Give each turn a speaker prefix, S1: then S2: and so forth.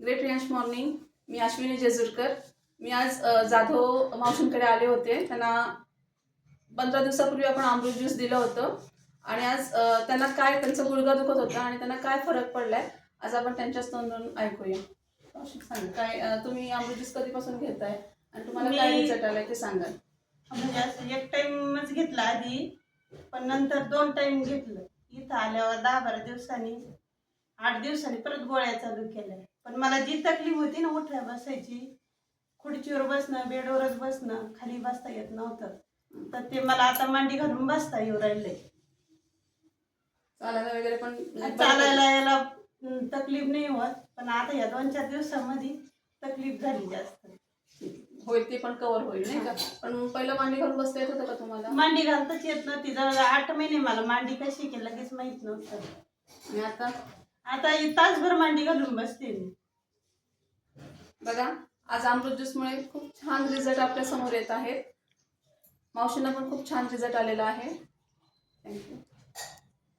S1: Great Riyansh morning मी अश्विनी जेजूरकर. मी आज जाधव मावशींकडे आले होते. त्यांना पंधरा दिवसापूर्वी आपण अमृत ज्यूस दिलं होतं. आणि आज त्यांना काय त्यांचं गुडघा दुखत होता आणि त्यांना काय फरक पडलाय आज आपण त्यांच्याच तोंडून ऐकूया. सांगा. काय तुम्ही अमृत ज्यूस कधीपासून घेताय? आणि तुम्हाला काय रिझल्ट आलाय ते सांगा
S2: म्हणजे एक टाइमच घेतला आधी पण नंतर दोन टाइम घेतलं. इथं आल्यावर दहा बारा दिवसांनी आठ दिवसांनी परत गोळ्या चालू केल्या. पण मला जी तकलीफ होती ना उठल्या बसायची खुर्चीवर बसणं बेडवरच बसणं खाली बसता येत नव्हतं. तर ते मला आता मांडी घालून बसता येऊ राहिले
S1: चालायला वगैरे पण
S2: चालायला यायला हम्म, तकलीफ नाही होत. पण आता या दोन चार दिवसामध्ये तकलीफ झाली जास्त.
S1: होईल ते पण कव्हर होईल नाही का? पण पहिलं मांडी घालून बसता येत होतं का तुम्हाला?
S2: मांडी घालताच येत नव्हती. जवळ आठ महिने मला मांडी कशी की लगेच माहीत नव्हतं.
S1: आणि आता?
S2: आता ही तासभर मांडी घालून बसते मी.
S1: बघा आज अमृत ज्यूसमुळे खूप छान रिझल्ट आपल्यासमोर येत आहेत. मावशींना पण खूप छान रिझल्ट आलेला आहे. थँक्यू